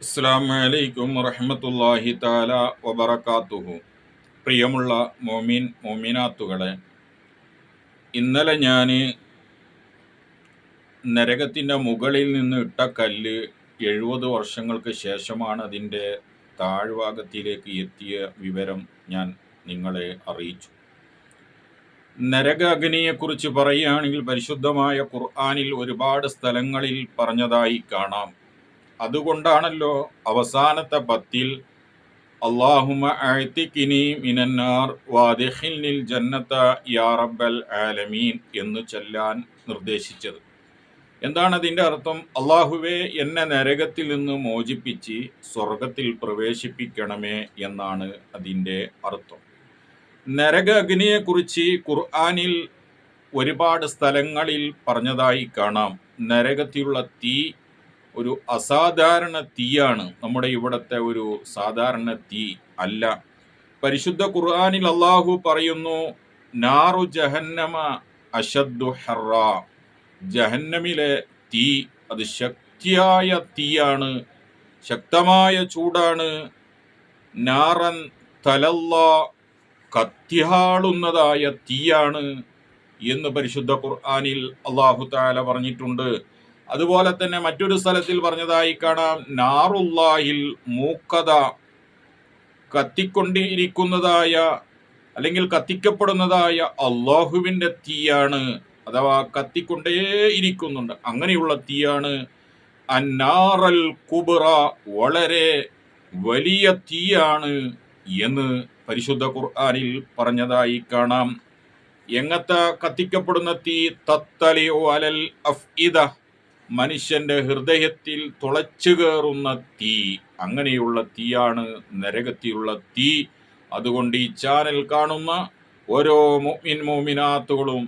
അസ്സാം വലൈക്കും വറഹമത്തല്ലാഹി താല വബറക്കാത്തുഹു പ്രിയമുള്ള മോമിൻ മോമിനാത്തുകളെ ഇന്നലെ ഞാൻ നരകത്തിന്റെ മുകളിൽ നിന്ന് ഇട്ട കല്ല് എഴുപത് വർഷങ്ങൾക്ക് ശേഷമാണ് അതിന്റെ താഴ്വാഗത്തിലേക്ക് എത്തിയ വിവരം ഞാൻ നിങ്ങളെ അറിയിച്ചു. നരക അഗ്നിയെക്കുറിച്ച് പറയുകയാണെങ്കിൽ പരിശുദ്ധമായ ഖുർആാനിൽ ഒരുപാട് സ്ഥലങ്ങളിൽ പറഞ്ഞതായി കാണാം. അതുകൊണ്ടാണല്ലോ അവസാനത്തെ പത്തിൽ മിനന്നാർ യാ റബ്ബൽ ആലമീൻ എന്ന് ചൊല്ലാൻ നിർദ്ദേശിച്ചത്. എന്താണ് അതിന്റെ അർത്ഥം? അള്ളാഹുവെ എന്നെ നരകത്തിൽ നിന്ന് മോചിപ്പിച്ച് സ്വർഗത്തിൽ പ്രവേശിപ്പിക്കണമേ എന്നാണ് അതിന്റെ അർത്ഥം. നരക അഗ്നിയെക്കുറിച്ച് ഖുർആാനിൽ ഒരുപാട് സ്ഥലങ്ങളിൽ പറഞ്ഞതായി കാണാം. നരകത്തിലുള്ള തീ ഒരു അസാധാരണ തീയാണ് നമ്മുടെ ഇവിടത്തെ ഒരു സാധാരണ തീ അല്ല. പരിശുദ്ധ ഖുർആാനിൽ അള്ളാഹു പറയുന്നു നാറു ജഹന്നമ അശദ്ദു ഹറ. ജഹന്നമിലെ തീ അത് ശക്തിയായ തീയാണ് ശക്തമായ ചൂടാണ്. നാറൻ തലല്ല കത്തിയാളുന്നതായ തീയാണ് എന്ന് പരിശുദ്ധ ഖുർആാനിൽ അള്ളാഹു താല പറഞ്ഞിട്ടുണ്ട്. അതുപോലെ തന്നെ മറ്റൊരു സ്ഥലത്തിൽ പറഞ്ഞതായി കാണാം. നാറുല്ലാഹിൽ മൂക്കത കത്തിക്കൊണ്ടിരിക്കുന്നതായ അല്ലെങ്കിൽ കത്തിക്കപ്പെടുന്നതായ അള്ളാഹുവിന്റെ തീയാണ് അഥവാ കത്തിക്കൊണ്ടേ ഇരിക്കുന്നുണ്ട് അങ്ങനെയുള്ള തീയാണ് അന്നാറൽ കുബറ. വളരെ വലിയ തീയാണ് എന്ന് പരിശുദ്ധ ഖുർആാനിൽ പറഞ്ഞതായി കാണാം. എങ്ങത്തെ കത്തിക്കപ്പെടുന്ന തീ? തത്തലിയോ അലൽ അഫ് മനുഷ്യന്റെ ഹൃദയത്തിൽ തുളച്ചു കയറുന്ന തീ അങ്ങനെയുള്ള തീയാണ് നരകത്തിലുള്ള തീ. അതുകൊണ്ട് ഈ ചാനൽ കാണുന്ന ഓരോ മോമിൻ മോമിനാത്തുകളും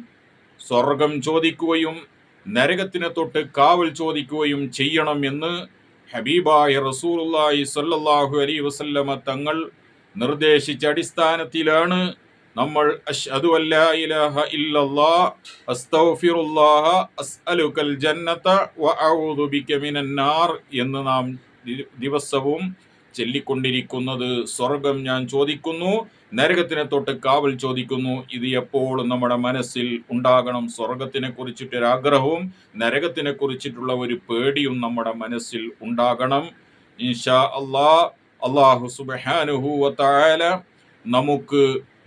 സ്വർഗം ചോദിക്കുകയും നരകത്തിനെ തൊട്ട് കാവൽ ചോദിക്കുകയും ചെയ്യണം എന്ന് ഹബീബായ റസൂലുള്ളാഹി സ്വല്ലല്ലാഹു അലൈഹി വസല്ലമ തങ്ങൾ നിർദ്ദേശിച്ച അടിസ്ഥാനത്തിലാണ് നമ്മൾ ഇലാഹ ഇല്ലല്ലാഹ് അസ്തഗ്ഫിറുല്ലാഹ ജന്നത ബിക എന്ന് നാം ദിവസവും ചൊല്ലിക്കൊണ്ടിരിക്കുന്നത് സ്വർഗം ഞാൻ ചോദിക്കുന്നു നരകത്തിനെ തൊട്ട് കാവൽ ചോദിക്കുന്നു. ഇത് എപ്പോഴും നമ്മുടെ മനസ്സിൽ ഉണ്ടാകണം. സ്വർഗത്തിനെ കുറിച്ചിട്ടൊരാഗ്രഹവും നരകത്തിനെ കുറിച്ചിട്ടുള്ള ഒരു പേടിയും നമ്മുടെ മനസ്സിൽ ഉണ്ടാകണം. ഇൻഷാ അള്ളാ അള്ളാഹു വത്തായാല നമുക്ക്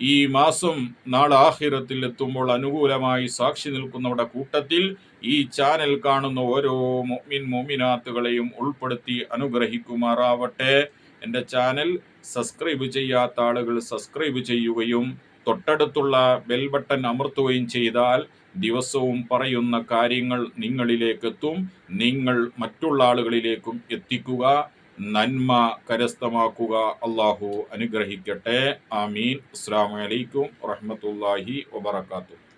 ഈ മാസം നാളെ ആഹിരത്തിൽ എത്തുമ്പോൾ അനുകൂലമായി സാക്ഷി നിൽക്കുന്നവരുടെ കൂട്ടത്തിൽ ഈ ചാനൽ കാണുന്ന ഓരോ മൊമിൻ മൊമിനാത്തുകളെയും ഉൾപ്പെടുത്തി അനുഗ്രഹിക്കുമാറാവട്ടെ. എന്റെ ചാനൽ സബ്സ്ക്രൈബ് ചെയ്യാത്ത ആളുകൾ സബ്സ്ക്രൈബ് ചെയ്യുകയും തൊട്ടടുത്തുള്ള ബെൽ ബട്ടൺ അമർത്തുകയും ചെയ്താൽ ദിവസവും പറയുന്ന കാര്യങ്ങൾ നിങ്ങളിലേക്ക് എത്തും നിങ്ങൾ മറ്റുള്ള ആളുകളിലേക്കും എത്തിക്കുക. നന്മ കരസ്ഥമാക്കുക. അള്ളാഹു അനുഗ്രഹിക്കട്ടെ. ആമീൻ. അസ്സാം വലൈക്കും വറഹമത്തല്ലാഹി വബർക്കാത്തു